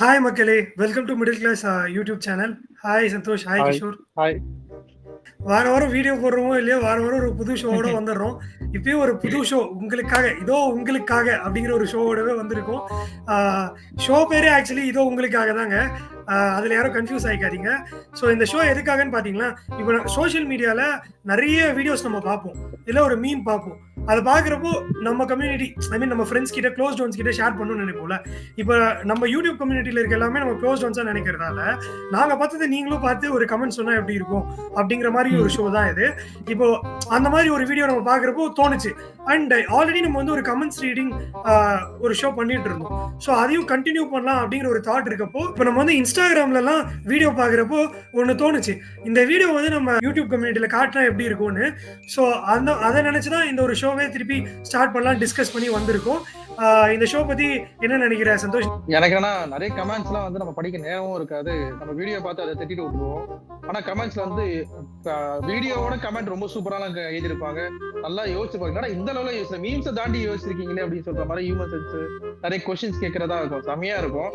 Hi மக்களே welcome to middle class YouTube channel hi Santhosh hi. Kishore hi வார வாரம் video போடுறோமோ இல்லையோ வார வாரம் ஒரு புது ஷோவோட வந்துடுறோம். இப்பயும் ஒரு புது ஷோ உங்களுக்காக இதோ உங்களுக்காக அப்படிங்கிற ஒரு ஷோவோடவே வந்திருக்கோம். ஷோ பேரே ஆக்சுவலி இதோ உங்களுக்காக தாங்க. அதுல யாரும் கன்ஃபியூஸ் ஆகிக்காதீங்க ஸோ இந்த ஷோ எதுக்காகன்னு பார்த்தீங்கன்னா இப்போ சோஷியல் மீடியால நிறைய வீடியோஸ் நம்ம பார்ப்போம். இல்லை ஒரு மீன் பார்ப்போம். அதை பார்க்குறப்போ நம்ம கம்யூனிட்டி ஐ மீன் நம்ம ஃப்ரெண்ட்ஸ் கிட்ட க்ளோஸ் ஒன்ஸ் கிட்ட ஷேர் பண்ணணும்னு நினைப்போம்ல. இப்போ நம்ம யூடியூப் கம்யூனிட்டியில் இருக்க எல்லாமே நம்ம க்ளோஸ் ஒன்ஸாக நினைக்கிறதால நாங்கள் பார்த்ததை நீங்களும் பார்த்து ஒரு கமெண்ட் சொன்னால் எப்படி இருக்கும்? அப்படிங்கிற மாதிரி ஒரு ஷோ தான் இது. இப்போ அந்த மாதிரி ஒரு வீடியோ நம்ம பார்க்குறப்போ தோணுச்சு. அண்ட் ஆல்ரெடி நம்ம வந்து ஒரு கமெண்ட்ஸ் ரீடிங் ஒரு ஷோ பண்ணிட்டு இருந்தோம். ஸோ அதையும் கண்டினியூ பண்ணலாம் அப்படிங்கிற ஒரு தாட் இருக்கப்போ இப்போ நம்ம வந்து இன்ஸ்டாகிராம்லலாம் வீடியோ பார்க்குறப்போ ஒன்று தோணுச்சு. இந்த வீடியோ வந்து நம்ம யூடியூப் கம்யூனிட்டியில் காட்டினா எப்படி இருக்கும்னு. ஸோ அந்த அதை நினச்சி தான் இந்த ஒரு ஷோவே திருப்பி ஸ்டார்ட் பண்ணலாம் டிஸ்கஸ் பண்ணி வந்திருக்கோம். ஆஹ் இந்த ஷோ பத்தி என்ன நினைக்கிற சந்தோஷ்? எனக்கு என்ன நிறைய கமெண்ட்ஸ் எல்லாம் வந்து நம்ம படிக்க நேரமும் இருக்காது. நம்ம வீடியோ பார்த்து அதை தட்டிட்டு விட்டுருவோம். ஆனா கமெண்ட்ஸ்ல வந்து வீடியோவோட கமெண்ட் ரொம்ப சூப்பராலாம் எழுதியிருப்பாங்க. நல்லா யோசிச்சிருப்பாங்க. என்னடா இந்த அளவுல யோசிச்சு மீம்ஸை தாண்டி யோசிச்சிருக்கீங்களே அப்படின்னு சொல்ற மாதிரி ஹியூமன் சென்ஸ் நிறைய கொஸ்டின்ஸ் கேட்கறதா இருக்கும். செமையா இருக்கும்.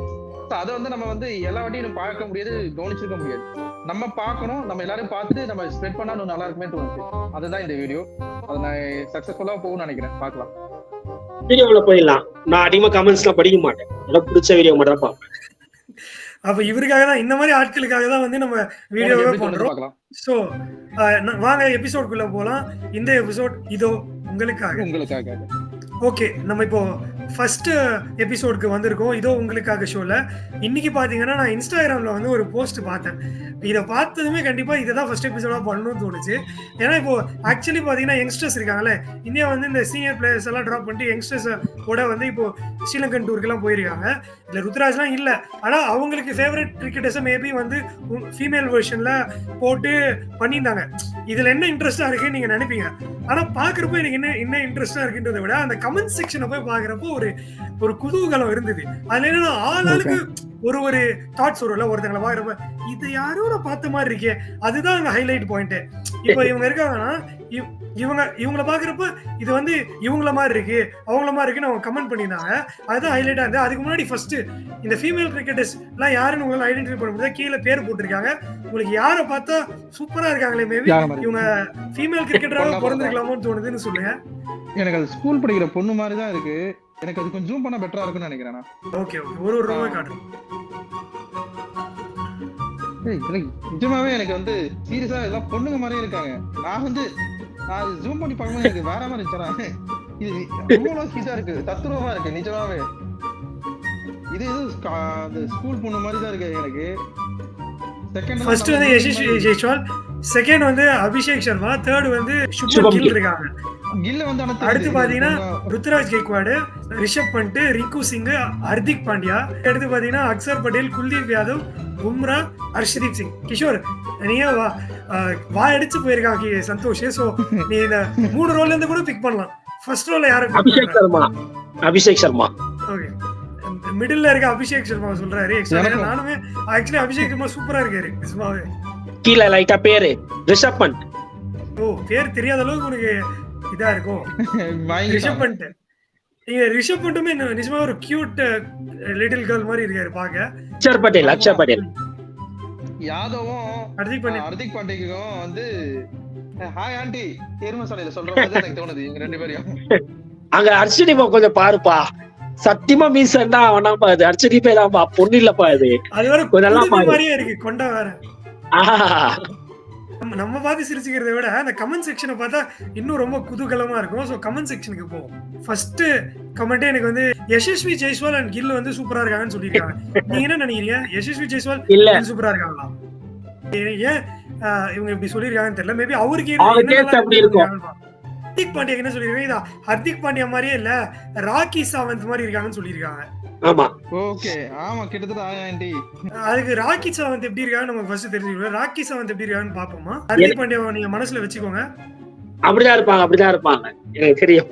அதை வந்து நம்ம வந்து எல்லா வாட்டியும் பார்க்க முடியாது கவனிச்சிருக்க முடியாது. நம்ம பார்க்கணும் நம்ம எல்லாரும் பார்த்துட்டு நம்ம ஸ்ப்ரெட் பண்ணா இன்னும் நல்லா இருக்குமே தோணுச்சு அதுதான் இந்த வீடியோ அதை நான் சக்சஸ்ஃபுல்லா போகும்னு நினைக்கிறேன். பார்க்கலாம். வீடியோவுல போயிடலாம். நான் அதிகமா கமெண்ட்ஸ் எல்லாம் படிக்க மாட்டேன். எனக்கு பிடிச்ச வீடியோ மட்டும் தான் பார்ப்பேன். அப்போ இவருக்காக தான் இந்த மாதிரி ஆட்களுக்காக தான் வந்து நம்ம வீடியோவே தோணுது பண்றோம் ஸோ வாங்க எபிசோட்குள்ள போகலாம் இந்த எபிசோட் இதோ உங்களுக்காக. உங்களுக்காக. ஓகே நம்ம இப்போ ஃபர்ஸ்ட் எபிசோடுக்கு uh, வந்திருக்கோம். இதோ உங்களுக்காக ஷோல இன்னைக்கு பாத்தீங்கன்னா நான் இன்ஸ்டாகிராம்ல வந்து ஒரு போஸ்ட் பார்த்தேன். இதை பார்த்ததுமே கண்டிப்பா இதை தான் ஃபர்ஸ்ட் எபிசோடா பண்ணணும்னு தோணுச்சு. ஏன்னா இப்போ ஆக்சுவலி பாத்தீங்கன்னா யங்ஸ்டர்ஸ் இருக்காங்கல்ல. இந்தியா வந்து இந்த சீனியர் பிளேயர்ஸ் எல்லாம் ட்ராப் பண்ணிட்டு யங்ஸ்டர்ஸ் கூட வந்து இப்போ ஸ்ரீலங்கன் டூருக்குலாம் போயிருக்காங்க. இல்ல ருத்ராஜ்லாம் இல்ல. ஆனா அவங்களுக்கு ஃபேவரட் கிரிக்கெட்டர்ஸை மேபி வந்து ஃபீமேல் வெர்ஷன்ல போட்டு பண்ணியிருந்தாங்க. இதுல என்ன இன்ட்ரெஸ்டா இருக்குன்னு நீங்க நினைப்பீங்க. ஆனா பாக்குறப்போ எனக்கு என்ன என்ன இன்ட்ரெஸ்டா இருக்குன்றதை விட அந்த கமெண்ட் செக்ஷனை போய் பாக்குறப்போ ஒரு ஒரு குதூகலம் இருந்தது. அதுல என்னன்னா ஆளுக்கு ஒரு ஒரு தாட்ஸ் வரும்ல ஒருத்தங்களை பாக்குறப்ப இது யாரோ நான் பார்த்த மாதிரி இருக்கே அதுதான் அங்க ஹைலைட் பாயிண்ட் இப்போ இவங்க இருக்காங்கன்னா இவ- இவங்க இவங்கள பாக்குறப்ப இது வந்து இவங்கள மாதிரி இருக்கு அவங்கள மாதிரி இருக்குன்னு அவங்க கமெண்ட் பண்ணியிருந்தாங்க. அதுதான் ஹைலைட்டா இருந்து அதுக்கு முன்னாடி ஃபர்ஸ்ட் இந்த ஃபீமேல் கிரிக்கெட்டர்ஸ் எல்லாம் யாருன்னு உங்களால ஐடென்டிஃபை பண்ண முடியாது? கீழே பேர் போட்டிருக்காங்க. உங்களுக்கு யாரை பார்த்தா சூப்பரா இருக்காங்களே மேபி? இவங்க ஃபீமேல் கிரிக்கெட்டராக பிறந்திருக்கலாமோன்னு தோணுதுன்னு சொல்லுங்க. எனக்கு அது ஸ்கூல் படிக்கிற பொண்ணு மாதிரி தான் இருக்கு. எனக்கு அது கொஞ்சம் ஜூம் பண்ணா பெட்டரா இருக்கும்னு நினைக்கிறேன் நான். ஓகே ஒரு ஒரு ரூபாய் எனக்கு நிஜமாவே எனக்கு வந்து சீரியஸா எல்லாம் பொண்ணுங்க மாதிரியே இருக்காங்க நான் வந்து நான் ஜூம் பண்ணி பார்க்கும்போது எனக்கு வேற மாதிரி இருந்துச்சா இது அவ்வளவு ஹீட்டா இருக்கு தத்துருவமா இருக்கு நிஜமாவே இது அந்த ஸ்கூல் பொண்ணு மாதிரி தான் இருக்கு எனக்கு செகண்ட் ஃபர்ஸ்ட் வந்து யஷஸ்வி ஜெய்ஸ்வால் செகண்ட் வந்து அபிஷேக் சர்மா தேர்ட் வந்து சுப்மன் சுபம் கில். இருக்காங்க அடுத்து. பாத்தீங்கன்னா ருத்ராஜ் கெக்வாடு ரிஷப் பண்ட் ரிங்கு சிங் ஹர்திக் பாண்டியா. அடுத்து பாத்தீங்கன்னா அக்சர் பட்டேல் குல்தீப் யாதவ் பும்ரா ஹர்ஷதீப் சிங். கிஷோர் நீயே வா அஹ், வாயடிச்சு போயிருக்காங்க சந்தோஷ். சோ நீ இந்த மூணு ரோல்ல இருந்து கூட பிக் பண்ணலாம். ஃபர்ஸ்ட் ரோல்ல யாரை அபிஷேக் சர்மா. அபிஷேக் சர்மா. ஓகே மிடில்ல இருக்க அபிஷேக் சர்மா சொல்றாரு. நானுமே ஆக்சுவலி அபிஷேக் சர்மா சூப்பரா இருக்காரு. நிஜமாவே கீழே லைட்டா பேரு ரிஷப் பண்ட். ஓ பேர் தெரியாத அளவுக்கு உனக்கு இதா இருக்கும். ரிஷப் பண்ணிட்டு நீங்க ரிஷப் பண்ணிட்டுமே நிஜமா ஒரு கியூட் லிட்டில் கேர்ள் மாதிரி இருக்காரு பாக்க. அக்ஷர் பட்டேல் அக்ஷர் பட்டேல். யாதவும் ஹர்திக் பாண்டியா ஹர்திக் பாண்டியக்கும் வந்து ஹாய் ஆண்டி தேர்வு சாலையில சொல்ற மாதிரி தான் எனக்கு தோணுது இவங்க ரெண்டு பேரையும். அங்க அர்ச்சனிப்பா கொஞ்சம் பாருப்பா. சத்தியமா மீசன்னா அவனாப்பா அது அர்ச்சனிப்பே தான்ப்பா பொண்ணு இல்லப்பா இது அது வேற கொஞ்சம் நல்லா. மாதிரியே இருக்கு கொண்டா வேற. நம்ம நம்ம பார்த்து சிரிச்சுக்கிறத விட அந்த கமெண்ட் செக்ஷனை பார்த்தா இன்னும் ரொம்ப குதூகலமா இருக்கும். ஸோ கமெண்ட் செக்ஷனுக்கு போவோம். ஃபர்ஸ்ட் கமெண்ட்டே எனக்கு வந்து யசஸ்வி ஜெய்ஸ்வால் அண்ட் கில் வந்து சூப்பரா இருக்காங்கன்னு சொல்லியிருக்காங்க. நீங்க என்ன நினைக்கிறீங்க? யசஸ்வி ஜெய்ஸ்வால் சூப்பரா இருக்காங்களா? ஏன் இவங்க இப்படி சொல்லியிருக்காங்கன்னு தெரியல. மேபி அவருக்கு. ஹர்திக் பாண்டியா என்ன சொல்லியிருக்காங்க? இதா ஹர்திக் பாண்டியா மாதிரியே இல்ல ராக்கி சாவந்த் மாதிரி இருக்காங்கன்னு சொல்லியிருக்காங்க. ஆமா. ஓகே. ஆமா கிட்டத்தட்ட ஹாய் ஆண்டி. அதுக்கு ராக்கி சாவந்த் எப்படி இருக்கான்னு நம்ம ஃபர்ஸ்ட் தெரிஞ்சுக்கணும். ராக்கி சாவந்த் எப்படி இருக்கான்னு பாப்போமா ஹர்திக் பாண்டியாவை நீங்க மனசுல வச்சுக்கோங்க. அப்படிதான் இருப்பாங்க அப்படிதான் இருப்பாங்க. எனக்கு தெரியும்.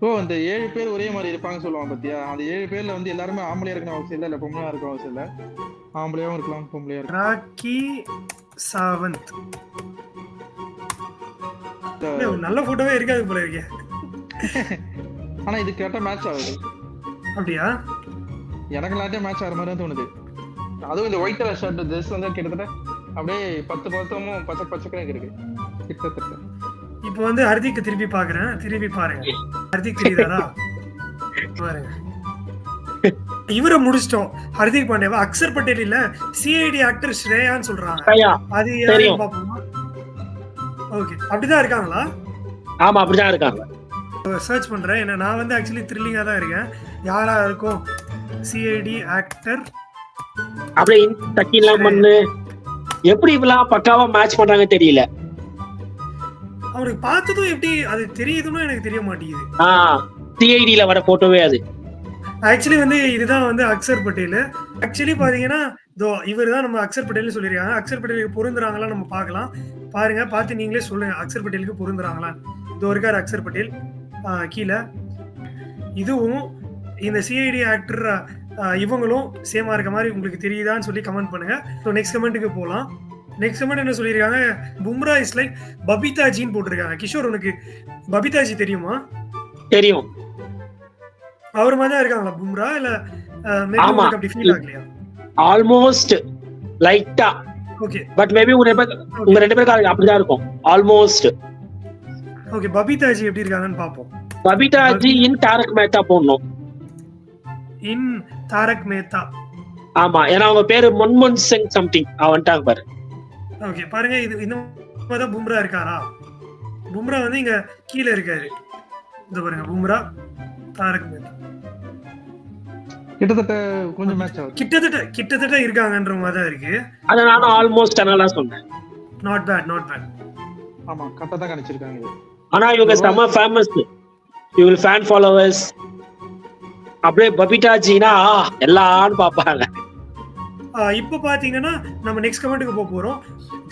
ஓ இந்த ஏழு பேர் ஒரே மாதிரி இருப்பாங்க சொல்லுவாங்க பாத்தியா? அந்த ஏழு பேர்ல வந்து எல்லாருமே ஆம்பளையா இருக்கணும் அவசியம் இல்ல இல்ல பொம்பளையா இருக்க அவசியம் இல்ல. ஆம்பளையாவும் இருக்கலாம் பொம்பளையா இருக்கலாம். ராக்கி சாவந்த். நல்ல போட்டோவே இருக்காது போல இருக்கே. ஆனா இது கேட்டா மேட்ச் ஆகுது. அப்படியா? எனக்கு எல்லாத்தையும் மேட்ச் ஆகிற மாதிரி தான் தோணுது. அதுவும் இந்த ஒயிட் கலர் ஷர்ட் ட்ரெஸ் வந்து கிட்டத்தட்ட அப்படியே பத்து பத்தமும் பச்சை பச்சைக்கனே இருக்கு. கிட்டத்தட்ட. இப்போ வந்து ஹர்திக் திருப்பி பாக்குறேன். திருப்பி பாருங்க. ஹர்திக் தெரியுதாடா? பாருங்க. இவரை முடிச்சிட்டோம். ஹர்திக் பாண்டியாவா அக்சர் பட்டேல் இல்ல சிஐடி ஆக்டர் ஸ்ரேயான்னு சொல்றாங்க. அது பாப்போமா? ஓகே அப்படிதான் இருக்காங்களா? ஆமா அப்படிதான் இருக்காங்க. சர்ச் பண்றேன். ஏன்னா நான் வந்து ஆக்சுவலி த்ரில்லிங்கா தான் இருக்கேன். யாரா இருக்கும் சிஐடி ஆக்டர் அப்படியே டக்கின்லாம் பண்ணு. எப்படி இப்பெல்லாம் பக்காவா மேட்ச் பண்றாங்க தெரியல. அவனுக்கு பார்த்ததும் எப்படி அது தெரியுதுன்னு எனக்கு தெரிய மாட்டேங்குது. ஆ சிஐடில வர போட்டோவே அது. ஆக்சுவலி வந்து இதுதான் வந்து அக்சர் பட்டேல். ஆக்சுவலி பாத்தீங்கன்னா இதோ இவர் தான் நம்ம அக்சர் பட்டேல்னு சொல்லியிருக்காங்க. அக்சர் பட்டேலுக்கு பொருந்துறாங்களா நம்ம பார்க்கலாம். பாருங்க பார்த்து நீங்களே சொல்லுங்க அக்சர் பட்டேலுக்கு பொருந்துறாங்களா இதோ இருக்காரு அக்சர் பட்டேல். கீழே. இதுவும் இந்த சிஐடி ஆக்டர் இவங்களும் சேமா இருக்க மாதிரி உங்களுக்கு தெரியுதான்னு சொல்லி கமெண்ட் பண்ணுங்க. ஸோ நெக்ஸ்ட் கமெண்ட்டுக்கு போகலாம் நெக்ஸ்ட் கமெண்ட் என்ன சொல்லியிருக்காங்க? பும்ரா இஸ் லைக் பபிதாஜின்னு போட்டிருக்காங்க. கிஷோர் உனக்கு பபிதாஜி தெரியுமா? தெரியும். அவர் மாதிரி தான் இருக்காங்களா பும்ரா இல்ல மேபி அப்படி ஃபீல் ஆகலையா? ஆல்மோஸ்ட் லைட்டா ஓகே பட் மேபி உங்க உங்க ரெண்டு பேருக்கு அப்படிதான் இருக்கும். ஆல்மோஸ்ட் ஓகே பபிதாஜி எப்படி இருக்காங்கன்னு பாப்போம் பபிதாஜி இன் தாரக் மேத்தா போடணும். இன் தாரக் மேத்தா. ஆமா ஏன்னா அவங்க பேரு மன்மோகன் சிங் சம்திங் அவன்ட்டாங்க பாரு. ஓகே பாருங்க இது இந்த மாதிரி தான் பும்ரா இருக்காரா? பும்ரா வந்து இங்க கீழே இருக்காரு. இந்த பாருங்க பும்ரா தாரக் மேத்தா. கிட்டத்தட்ட கொஞ்சம் மேட்ச் ஆகுது. கிட்டத்தட்ட கிட்டத்தட்ட இருக்காங்கன்ற மாதிரி தான் இருக்கு. அதை நானும் ஆல்மோஸ்ட் அதனால சொன்னேன். நாட் பேட் நாட் பேட் ஆமா தான் கணிச்சிருக்காங்க. ஆனா இவங்க செம்ம ஃபேமஸ் இவங்க ஃபேன் ஃபாலோவர்ஸ் அப்படியே பபிதாஜினா எல்லாரும் பாப்பாங்க இப்போ பாத்தீங்கன்னா நம்ம நெக்ஸ்ட் கமெண்ட்டுக்கு போக போறோம்.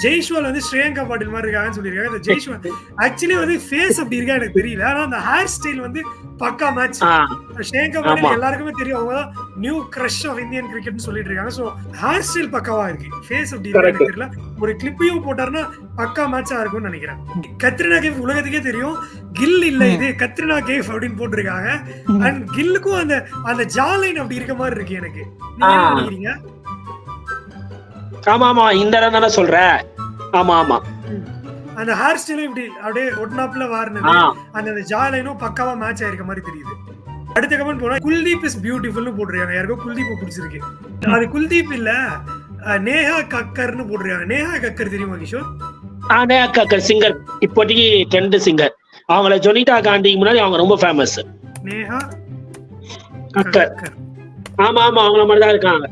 ஜெய்ஷ்வால் வந்து ஸ்ரேயங்கா பாட்டில் மாதிரி இருக்காங்கன்னு சொல்லியிருக்காங்க. இந்த ஜெய்ஷ்வால் ஆக்சுவலி வந்து ஃபேஸ் அப்படி இருக்கா எனக்கு தெரியல. ஆனா அந்த ஹேர் ஸ்டைல் வந்து பக்கா மேட்ச் ஆமா. பாட்டில் எல்லாருக்குமே தெரியும். அவங்க தான் நியூ கிரஷ் ஆஃப் இந்தியன் கிரிக்கெட்னு சொல்லிட்டு இருக்காங்க. ஸோ ஹேர் ஸ்டைல் பக்காவா இருக்கு. ஃபேஸ் அப்படி இருக்கா எனக்கு தெரியல. ஒரு கிளிப்பையும் போட்டாருன்னா பக்கா மேட்சா இருக்கும்னு நினைக்கிறேன். கத்ரினா கேஃப் உலகத்துக்கே தெரியும். கில் இல்ல இது கத்ரினா கேஃப் அப்படின்னு போட்டிருக்காங்க. அண்ட் கில்லுக்கும் அந்த அந்த ஜாலைன் அப்படி இருக்க மாதிரி இருக்கு எனக்கு. நீங்க. நினைக்கிறீங்க? ஆமா ஆமா இந்த இடம் தானே சொல்ற? ஆமா ஆமா. அந்த ஹேர் ஸ்டைலும் இப்படி அப்படியே ஒட்னாப்ல வாரினது. அந்த அந்த ஜா லைனும் பக்காவா மேட்ச் ஆயிருக்க மாதிரி தெரியுது. அடுத்த கமெண்ட் போனா குல்தீப் இஸ் பியூட்டிஃபுல்னு போட்டிருக்காங்க. யாருக்கோ குல்தீப் பிடிச்சிருக்கு. அது குல்தீப் இல்ல நேஹா கக்கர்னு போட்டிருக்காங்க. நேஹா கக்கர் தெரியுமா கிஷோர்? ஆனே அக்கா சிங்கர் இப்போதைக்கு ட்ரெண்ட் சிங்கர் அவங்கள ஜொனிதா காந்திக்கு முன்னாடி அவங்க ரொம்ப ஃபேமஸ் நேஹா கக்கர். ஆமா ஆமா அவங்கள மாதிரி தான் இருக்காங்க.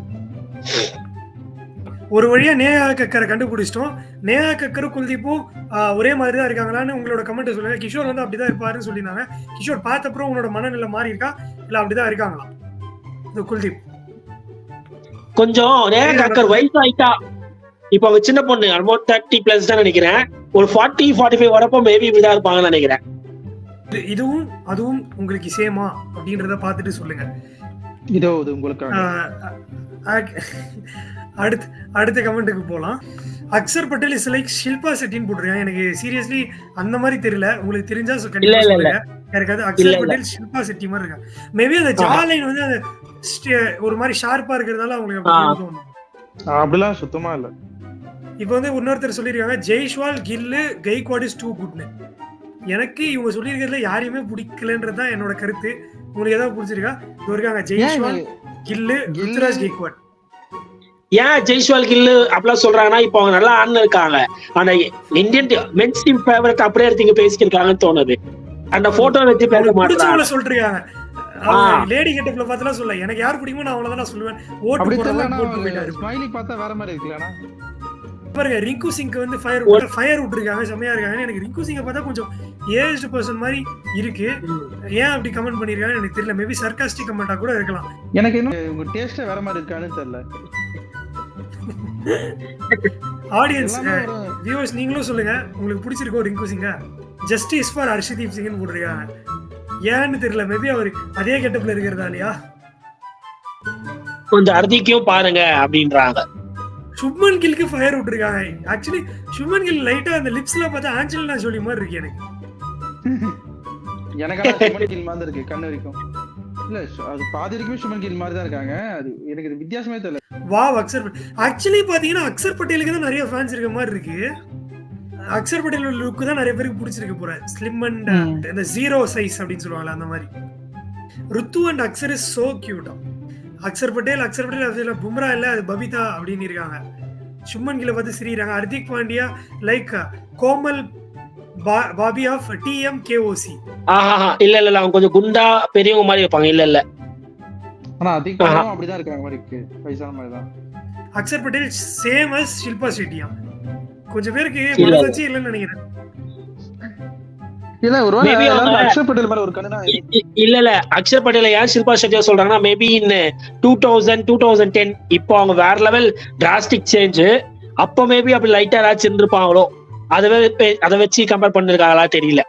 ஒரு வழியா நேஹா கக்கரை கண்டுபிடிச்சிட்டோம். நேஹா கக்கரும் குல்தீப்பும் ஒரே மாதிரி தான் இருக்காங்களான்னு உங்களோட கமெண்ட் சொல்லுங்க. கிஷோர் வந்து அப்படிதான் இருப்பாருன்னு சொல்லியிருந்தாங்க. கிஷோர் பார்த்த அப்புறம் உங்களோட மனநிலை மாறி இருக்கா? இல்ல அப்படிதான் இருக்காங்களா? இந்த குல்தீப். கொஞ்சம் நேர கக்கர் வயசாயிட்டா. இப்போ அவங்க சின்ன பொண்ணு அல்மோஸ்ட் தேர்ட்டி பிளஸ் தான் நினைக்கிறேன். ஒரு ஃபார்ட்டி ஃபார்ட்டி ஃபைவ் வரப்போ மேபி இப்படிதான் இருப்பாங்கன்னு நினைக்கிறேன். இது- இதுவும் அதுவும் உங்களுக்கு சேமா அப்படின்றத பார்த்துட்டு சொல்லுங்க. இதோ இது உங்களுக்கு அடுத்து அடுத்த கமெண்ட்டுக்கு போலாம். அக்சர் பட்டேல் இஸ் லைக் ஷில்பா செட்டின்னு போட்டிருக்காங்க. எனக்கு சீரியஸ்லி அந்த மாதிரி தெரியல. உங்களுக்கு தெரிஞ்சா கண்டிப்பா இல்ல, இல்ல, சொல்லுங்க. எனக்கு அது இல்ல, அக்சர் இல்ல. பட்டேல் ஷில்பா செட்டி மாதிரி இருக்காங்க மேபி அந்த ஜா லைன் வந்து அந்த ஸ்டே- ஒரு மாதிரி ஷார்ப்பா இருக்கிறதால அவங்களுக்கு அப்படிலாம் சுத்தமா இல்ல. இப்போ வந்து இன்னொருத்தர் சொல்லியிருக்காங்க ஜெய்ஷ்வால் கில்லு கெய்க்வாட் இஸ் டூ குட்னு எனக்கு இவங்க சொல்லியிருக்கிறதுல யாரையுமே பிடிக்கலன்றது தான் என்னோட கருத்து. உங்களுக்கு ஏதாவது பிடிச்சிருக்கா இருக்காங்க ஜெய்ஷ்வால் கில்லு- ருத்ராஜ் கெய்க்வாட் ஏன் ஜெய்ஸ்வால் கில்லு அப்படிலாம் சொல்றாங்கன்னா இப்போ அவங்க நல்லா ஆடுன்னு இருக்காங்க. ஆனா இந்தியன் மென்ஸ் டீம் ஃபேவரட் அப்படியே எடுத்தீங்க பேசிக்கிருக்காங்கன்னு தோணுது. அந்த போட்டோ வச்சு பேச மாட்டாங்க ஆ. லேடி கெட்டப்ல பார்த்தலாம் சொல்ல எனக்கு யார் பிடிக்குமோ நான் அவ்வளவுதான் சொல்லுவேன். ஓட்டு போட்டு ஸ்மைலி பார்த்தா வேற மாதிரி இருக்குல்லண்ணா பாருங்க ரிங்கு சிங்க்கு வந்து ஃபயர் ஃபயர் விட்டுருக்காங்க செம்மையா இருக்காங்க எனக்கு ரிங்கு சிங்கை பார்த்தா கொஞ்சம் ஏஜ்டு பர்சன் மாதிரி இருக்கு. ஏன் அப்படி கமெண்ட் பண்ணிருக்காங்க எனக்கு தெரியல. மேபி சர்காஸ்டிக் கமெண்டா கூட இருக்கலாம். எனக்கு இன்னும் உங்க டேஸ்டே வேற மாதிரி இருக்கான்னு தெரியல. ஆடியன்ஸ் வியூவர்ஸ் நீங்களும் சொல்லுங்க. உங்களுக்கு பிடிச்சிருக்கோ ரிங்கு சிங்க ஜஸ்டிஸ் ஃபார் ஹர்ஷதீப் சிங்னு போட்டிருக்காங்க ஏன்னு தெரியல மேபி அவர் அதே கெட்டப்ல இருக்கிறதா இல்லையா? கொஞ்சம் அர்த்திக்கும் பாருங்க அப்படின்றாங்க. சுப்மன் கில்க்கு ஃபயர் விட்டுருக்காங்க. ஆக்சுவலி சுப்மன் கில் லைட்டா அந்த லிப்ஸ்ல பார்த்தா ஆஞ்சலினா ஜோலி மாதிரி இருக்கு எனக்கு. எனக்கு சுமன் கில் மாதிரி இருக்கு கண்ணு வரைக்கும். இல்ல அது பாதி இருக்குமே சுமன் கில் மாதிரி தான் இருக்காங்க. அது எனக்கு இது வித்தியாசமே தெரியல. வாவ் அக்சர் ஆக்சுவலி பாத்தீங்கன்னா அக்சர் பட்டேலுக்கு தான் நிறைய ஃபேன்ஸ் இருக்க மாதிரி இருக்கு. அக்சர் பட்டேல் லுக் தான் நிறைய பேருக்கு பிடிச்சிருக்கு போற ஸ்லிம் அண்ட் இந்த ஜீரோ சைஸ் அப்படின்னு சொல்லுவாங்கல்ல அந்த மாதிரி. ருத்து அண்ட் அக்சர் இஸ் சோ கியூட்டா அக்சர் பட்டேல் அக்சர் பட்டேல் அதுல பும்ரா இல்ல அது பபிதா அப்படின்னு இருக்காங்க. சும்மன் கில பார்த்து சிரிக்கிறாங்க. Hardik Pandya like Komal Bhabhi of TMKOC ஆஹா இல்ல இல்ல அவங்க கொஞ்சம் குண்டா பெரியவங்க மாதிரி இருப்பாங்க இல்ல இல்ல. ஆனா அதிகம் அப்படிதான் இருக்காங்க மாதிரி இருக்கு. வயசான மாதிரி தான் அக்சர் பட்டேல் சேம் அஸ் ஷில்பா ஷெட்டியா. கொஞ்சம் பேருக்கு. மனசாட்சி இல்லைன்னு நினைக்கிறேன். அக்ஷர் இல்ல இல்ல. அக்ஷர் பட்டேல ஏன் ஷில்பா ஷெட்டியா சொல்றாங்கன்னா maybe in two thousand two thousand ten இப்போ அவங்க வேற லெவல் டிராஸ்டிக் சேஞ்ச் அப்போ மேபி அப்படி லைட்டா ஏதாச்சும் இருந்திருப்பாங்களோ அதை அதை வச்சு கம்பேர் பண்ணிருக்காங்களா தெரியல.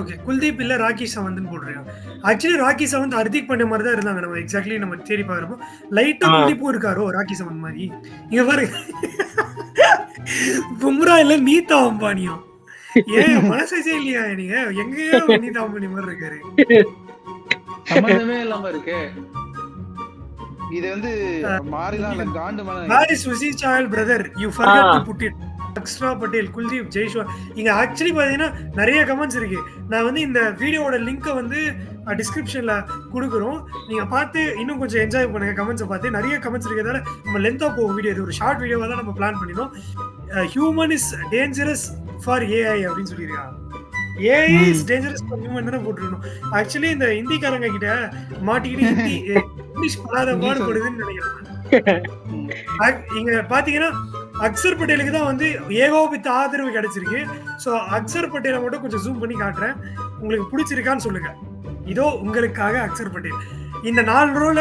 ஓகே குல்தீப் இல்ல ராக்கி சவந்த்னு போட்டிருக்காங்க. ஆக்சுவலி ராக்கி சவந்த் ஹர்திக் பாண்டிய மாதிரி தான் இருந்தாங்க. நம்ம எக்ஸாக்ட்லி நம்ம தேடி பாக்குறப்போ லைட்டா. குல்தீப்பும் இருக்காரோ ராக்கி சவந்த் மாதிரி? இங்க பாருங்க பும்ரா இல்ல நீதா அம்பானியும் ஏன் மனசாச்சே இல்லையா நீங்க? எங்கேயோ நீதா அம்பானி மாதிரி இருக்காரு. சம்பந்தமே இல்லாம இருக்கு. இது வந்து இல்ல காண்டு இஸ் சுசி சாயல் brother you forgot. To put it extra Patel Kuldeep Jaiswal இங்க ஆக்சுவலி பாத்தீங்கன்னா நிறைய கமெண்ட்ஸ் இருக்கு. நான் வந்து இந்த வீடியோவோட லிங்கை வந்து டிஸ்கிரிப்ஷன்ல கொடுக்குறோம். நீங்க பார்த்து இன்னும் கொஞ்சம் என்ஜாய் பண்ணுங்க கமெண்ட்ஸை பார்த்து. நிறைய கமெண்ட்ஸ் இருக்கிறதால நம்ம லென்த்தா போகும் வீடியோ இது ஒரு ஷார்ட் வீடியோவா தான் நம்ம பிளான் பண்ணினோம். Human is dangerous for AI அப்படின்னு சொல்லியிருக்காங்க. AI is dangerous for human தானே போட்டுருக்கணும். ஆக்சுவலி இந்த ஹிந்திக்காரங்க கிட்ட மாட்டிக்கிட்டு ஹிந்தி இங்கிலீஷ் படாத பாடுபடுதுன்னு நினைக்கிறேன். இங்க பாத்தீங்கன்னா அக்சர் பட்டேலுக்கு தான் வந்து ஏகோபித்த ஆதரவு கிடைச்சிருக்கு. சோ அக்சர் பட்டேலை மட்டும் கொஞ்சம் ஜூம் பண்ணி காட்டுறேன். உங்களுக்கு பிடிச்சிருக்கான்னு சொல்லுங்க. இதோ உங்களுக்காக அக்சர் பட்டேல் இந்த நாலு ரோல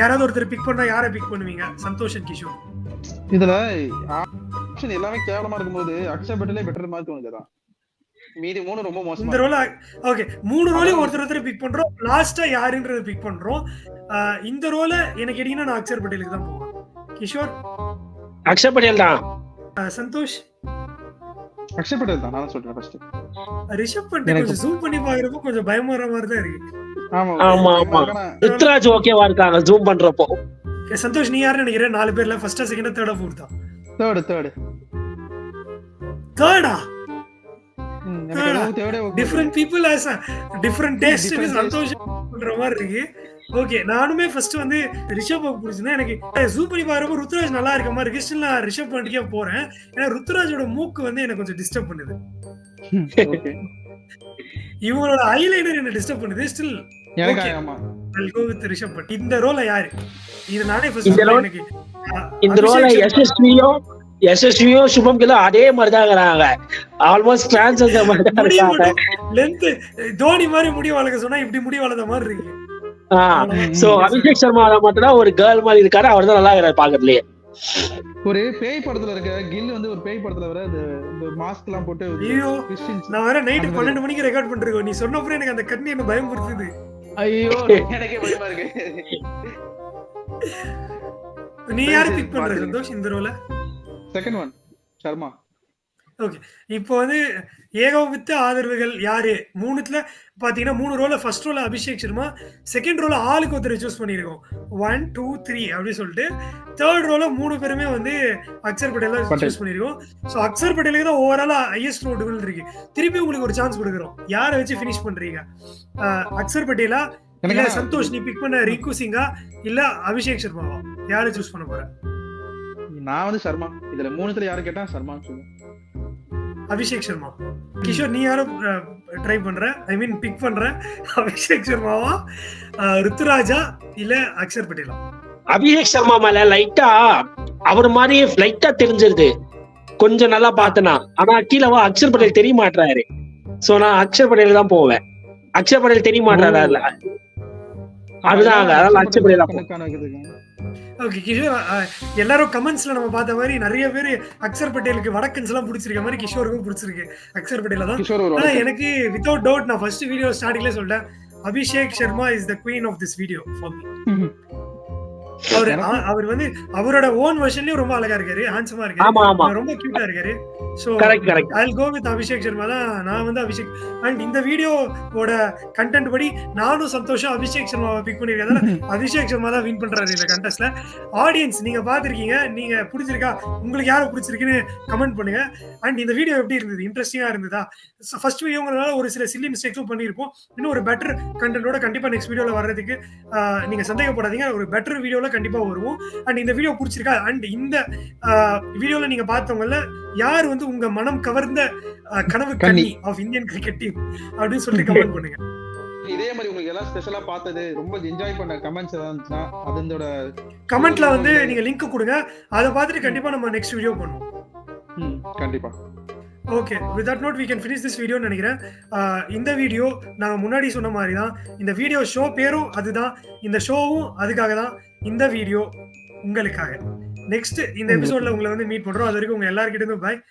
யாராவது ஒருத்தர் பிக் பண்ணா யாரை பிக் பண்ணுவீங்க? சந்தோஷ் and கிஷோர். இதுல ஆப்ஷன் எல்லாமே கேவலமா இருக்கும்போது அக்ஷர் பட்டேலே பெட்டர் மாதிரி தோணுதுதான் மீதி மூணு ரொம்ப மோசமா இந்த ரோல ஓகே மூணு ரோலையும் ஒருத்தர் ஒருத்தர் பிக் பண்றோம். லாஸ்டா யாருன்றத பிக் பண்றோம். இந்த ரோல எனக்கு கேட்டீங்கன்னா நான் அக்சர் பட்டேலுக்கு தான் போவேன். கிஷோர்? அக்ஷர் பட்டேல் தான். சந்தோஷ். அக்ஷர் பட்டேல் தான் நான் சொல்றேன் ஃபர்ஸ்ட் ரிஷப் எனக்கு- கொஞ்சம் ஜூம் பண்ணி பாக்குறப்போ கொஞ்சம் பயமா வர மாதிரி தான் இருக்கு. ஆமா ஆமா, ஆமா. ருத்ராஜ் ஓகேவா இருக்காங்க ஜூம் பண்றப்போ. சந்தோஷ் நீ யாருன்னு நினைக்கிறேன் நாலு பேர்ல ஃபர்ஸ்டா செகண்டா தேர்டா ஃபோர்த்தா third third தேர்டா different people has different taste Different சந்தோஷ் பண்ற மாதிரி இருக்கு. ஓகே நானுமே ஃபர்ஸ்ட் வந்து ரிஷப் பிடிச்சிருந்தேன். எனக்கு ஜூம் பண்ணி பாக்குறப்போ ருத்ராஜ் நல்லா இருக்க மாதிரி இருக்கு. ஸ்டில் நான் ரிஷப் பண்ணிக்கே போறேன். ஏன்னா ருத்ராஜோட மூக்கு வந்து எனக்கு கொஞ்சம் டிஸ்டர்ப் பண்ணுது. Okay. இவங்களோட ஐலைனர் என்ன டிஸ்டர்ப் பண்ணுது? ஸ்டில் இந்த ரோல யாரு? இது நானே ஃபர்ஸ்ட் role- எனக்கு இந்த ரோல எஸ்எஸ்வியும் சுபம் கிலும் அதே மாதிரி தான் இருக்கிறாங்க ஆல்மோஸ்ட் டிரான்ஸ்ஜெண்டர் மாதிரி தான் முடி இருக்காங்க. மட்டும் லென்த் தோனி மாதிரி முடி வளர்க்க சொன்னா இப்படி முடி வளர்ந்த மாதிரி இருக்கு. சோ அபிஷேக் சர்மா மட்டும் தான் ஒரு கேர்ள் மாதிரி இருக்காரு. அவர் தான் நல்லா இருக்கிறாரு பாக்கிறதுலயே. ஒரு பேய் படத்துல இருக்க கில் வந்து ஒரு பேய் படத்துல வர இந்த மாஸ்க் எல்லாம் போட்டு ஐயோ நான் வேற நைட். பன்னெண்டு மணிக்கு ரெக்கார்ட் பண்ணிருக்கோம் நீ சொன்ன அப்புறம் எனக்கு அந்த கண்ணி என்ன பயம் கொடுத்தது. ஐயோ எனக்கே பயமா இருக்கு. நீ யாரு பிக் பண்ற. சந்தோஷ் இந்த ரோல செகண்ட் ஒன் சர்மா இப்போ வந்து ஏகோபித்த ஆதரவுகள் யாரு? மூணுத்துல பாத்தீங்கன்னா மூணு ரோல ஃபர்ஸ்ட் ரோல அபிஷேக் சர்மா செகண்ட் ரோல ஆளுக்கு ஒருத்தர் சூஸ் பண்ணிருக்கோம் ஒன் டூ த்ரீ அப்படி சொல்லிட்டு. தேர்ட் ரோல மூணு பேருமே வந்து அக்சர் பட்டேல் தான். சூஸ் பண்ணிருக்கோம் ஸோ அக்சர் பட்டேலுக்கு தான் ஓவராலா ஹையஸ்ட் ஓட்டுகள் இருக்கு. திருப்பி உங்களுக்கு ஒரு சான்ஸ் கொடுக்குறோம். யாரை வச்சு ஃபினிஷ் பண்றீங்க? அக்சர் பட்டேலா? இல்ல சந்தோஷ் நீ பிக் பண்ண ரிக்கு சிங்கா? இல்ல அபிஷேக் சர்மாவா? யாரை சூஸ் பண்ண போற? நான் வந்து சர்மா. இதுல மூணுத்துல யாரு கேட்டா சர்மா சொல்லு அபிஷேக் சர்மா. கிஷோர் நீ யாரும் ட்ரை பண்ற? ஐ மீன் பிக் பண்ற? அபிஷேக் சர்மாவா? ருத்துராஜா இல்ல அக்ஷர் பட்டேலா? அபிஷேக் சர்மா மேல லைட்டா அவர் மாதிரி லைட்டா தெரிஞ்சிருது. கொஞ்சம் நல்லா பார்த்தனா. ஆனா கீழவா அக்ஷர் பட்டேல் தெரிய மாட்டாரு சோ நான் அக்ஷர் பட்டேல் தான் போவேன். அக்ஷர் பட்டேல் தெரிய மாட்டாரு அதுதான் எல்லாரும் கமெண்ட்ஸ்ல நம்ம பார்த்த மாதிரி நிறைய பேர் அக்ஷர் பட்டேலுக்கு வடக்கன்ஸ் எல்லாம் பிடிச்சிருக்க மாதிரி கிஷோருக்கும் பிடிச்சிருக்கு. அக்ஷர் பட்டேல தான். ஆனா. எனக்கு வித்தவுட் டவுட் நான் ஃபர்ஸ்ட் வீடியோ ஸ்டார்டிங்ல சொல்லிட்டேன் Abhishek Sharma is the queen of this video for me அவரு அவர் வந்து அவரோட ஓன் வெர்ஷன்லயும் ரொம்ப அழகா இருக்காரு ஹேண்ட்ஸமா இருக்காரு. ரொம்ப கியூட்டா இருக்காரு. So correct correct I go with Abhishek Sharma தான். நான் வந்து அபிஷேக் அண்ட் இந்த வீடியோவோட கண்டென்ட் படி நானும் சந்தோஷம் அபிஷேக் சர்மாவை பிக் பண்ணிருக்கேன் அபிஷேக் சர்மா தான் வின் பண்றாரு இந்த கண்டெஸ்ட்ல ஆடியன்ஸ் நீங்க பாத்திருக்கீங்க நீங்க பிடிச்சிருக்கா உங்களுக்கு யாரை பிடிச்சிருக்குன்னு கமெண்ட் பண்ணுங்க. அண்ட் இந்த வீடியோ எப்படி இருந்தது? இன்ட்ரெஸ்டிங்கா இருந்ததா? ஃபர்ஸ்ட் வீடியோங்கிறதுனால ஒரு சில சில்லி மிஸ்டேக்ஸும் பண்ணியிருப்போம். இன்னும் ஒரு பெட்டர் கண்டென்ட்டோட கண்டிப்பா நெக்ஸ்ட் வீடியோல வர்றதுக்கு நீங்க சந்தேகப்படாதீங்க. ஒரு பெட்டர் வீடியோல கண்டிப்பா வருவோம். அண்ட் இந்த வீடியோ பிடிச்சிருக்கா? அண்ட் இந்த வீடியோல நீங்க பார்த்தவங்கல யார் வந்து உங்க மனம் கவர்ந்த கனவு கண்ணி ஆஃப் இந்தியன் கிரிக்கெட் டீம் அப்படின்னு சொல்லிட்டு கமெண்ட் பண்ணுங்க. இதே மாதிரி உங்களுக்கு எல்லாம் ஸ்பெஷலா பார்த்தது ரொம்ப என்ஜாய் பண்ண கமெண்ட்ஸ் ஏதாவது இருந்துச்சுன்னா அது இதோட கமெண்ட்ல வந்து நீங்க லிங்க் கொடுங்க. அதை பார்த்துட்டு கண்டிப்பா நம்ம நெக்ஸ்ட் வீடியோ பண்ணுவோம். ம், கண்டிப்பா. Okay with that note we can finish this video நினைக்கிறேன். இந்த வீடியோ நாங்கள் முன்னாடி சொன்ன மாதிரி தான் இந்த வீடியோ ஷோ பேரும் அதுதான். இந்த ஷோவும் அதுக்காக தான் இந்த வீடியோ உங்களுக்காக. நெக்ஸ்ட் இந்த எபிசோட்ல உங்களை வந்து மீட் பண்றோம். அது வரைக்கும் உங்க எல்லாருக்கிட்ட பாய்